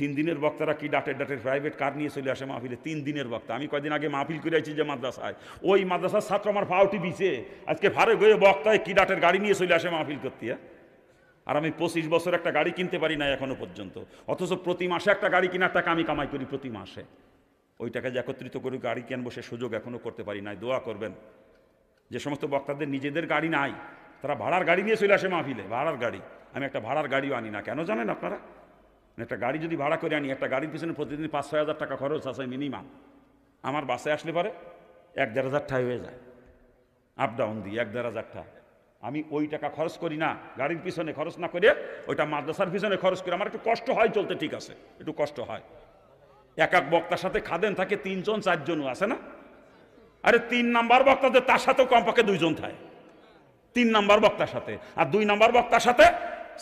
তিন দিনের বক্তারা কি ডাটের ডাটের প্রাইভেট কার নিয়ে চলে আসে মাহফিলে? তিন দিনের বক্তা। আমি কয়দিন আগে মাহফিল করে আছি যে মাদ্রাসায়। ওই মাদ্রাসার ছাত্র আমার ফাউটি বিছে আজকে ফারে গয়ে বক্তায় কি ডাটের গাড়ি নিয়ে চলে আসে মাহফিল করতে হ্যাঁ? আর আমি পঁচিশ বছর একটা গাড়ি কিনতে পারি না এখনও পর্যন্ত। অথচ প্রতি মাসে একটা গাড়ি কেনার টাকা আমি কামাই করি প্রতি মাসে। ওই টাকা যে একত্রিত করে গাড়ি কেনবো সে সুযোগ এখনও করতে পারি নাই। দোয়া করবেন। যে সমস্ত বক্তাদের নিজেদের গাড়ি নাই, তারা ভাড়ার গাড়ি নিয়ে চলে আসে মাহফিলে। ভাড়ার গাড়ি। আমি একটা ভাড়ার গাড়িও আনি না। কেন জানেন আপনারা? একটা গাড়ি যদি ভাড়া করে আনি, একটা গাড়ির পিছনে প্রতিদিন পাঁচ ছয় হাজার টাকা খরচ আছে মিনিমাম আমার বাসে আসলে পরে এক দেড় হাজার টাকা হয়ে যায়। আপ ডাউন দিই এক দেড় হাজার টাকা আমি ওই টাকা খরচ করি না, গাড়ির পিছনে খরচ না করে ওইটা মাদ্রাসার পিছনে খরচ করি। আমার একটু কষ্ট হয় চলতে, ঠিক আছে, একটু কষ্ট হয়। এক এক বক্তার সাথে খাদেন থাকে, তিনজন, চারজনও আছে না? আরে তিন নাম্বার বক্তাদের তার সাথেও কমপক্ষে দুইজন থাকে। তিন নাম্বার বক্তার সাথে। আর দুই নাম্বার বক্তার সাথে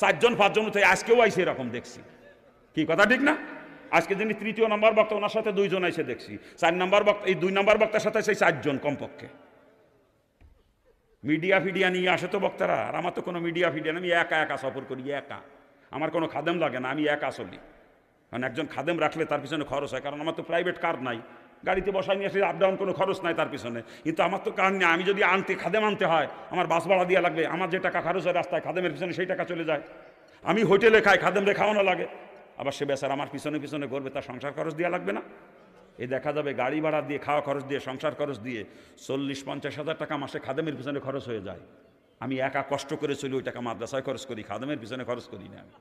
চারজন, পাঁচজন থেকে আজকেও আইসে এরকম দেখছি। কি কথা ঠিক না? আজকে যিনি তৃতীয় নাম্বার বক্তা, ওনার সাথে দুইজন এসে দেখছি। চার নাম্বার বক্তা, এই দুই নাম্বার বক্তার সাথে সেই চারজন কমপক্ষে। মিডিয়া ফিডিয়া নিয়ে আসে তো বক্তারা, আর আমার তো কোনো মিডিয়া ফিডিয়া না, আমি একা একা সফর করি, একা। আমার কোনো খাদেম লাগে না, আমি একা চলি। কারণ একজন খাদেম রাখলে তার পিছনে খরচ হয়, কারণ আমার তো প্রাইভেট কার নাই। গাড়িতে বসাই নিয়ে আসলে আপ ডাউন কোনো খরচ নাই তার পিছনে। কিন্তু আমার তো কার নেই, আমি যদি আনতে, খাদেম আনতে হয়, আমার বাস ভাড়া দেওয়া লাগবে, আমার যে টাকা খরচ হয় রাস্তায় খাদেমের পিছনে সেই টাকা চলে যায়। আমি হোটেলে খাই খাদেম রে খাওয়ানো লাগে। আবার সে বেচার আমার পিছনে পিছনে করবে তার সংসার খরচ দেওয়া লাগবে না। এ দেখা যাবে গাড়ি ভাড়া দিয়ে, খাওয়া খরচ দিয়ে, সংসার খরচ দিয়ে চল্লিশ, পঞ্চাশ হাজার টাকা মাসে খাদেমের পিছনে খরচ হয়ে যায়। আমি একা কষ্ট করে চলি ওই টাকা মাদ্রাসায় খরচ করি, খাদেমের পিছনে খরচ করি না আমি।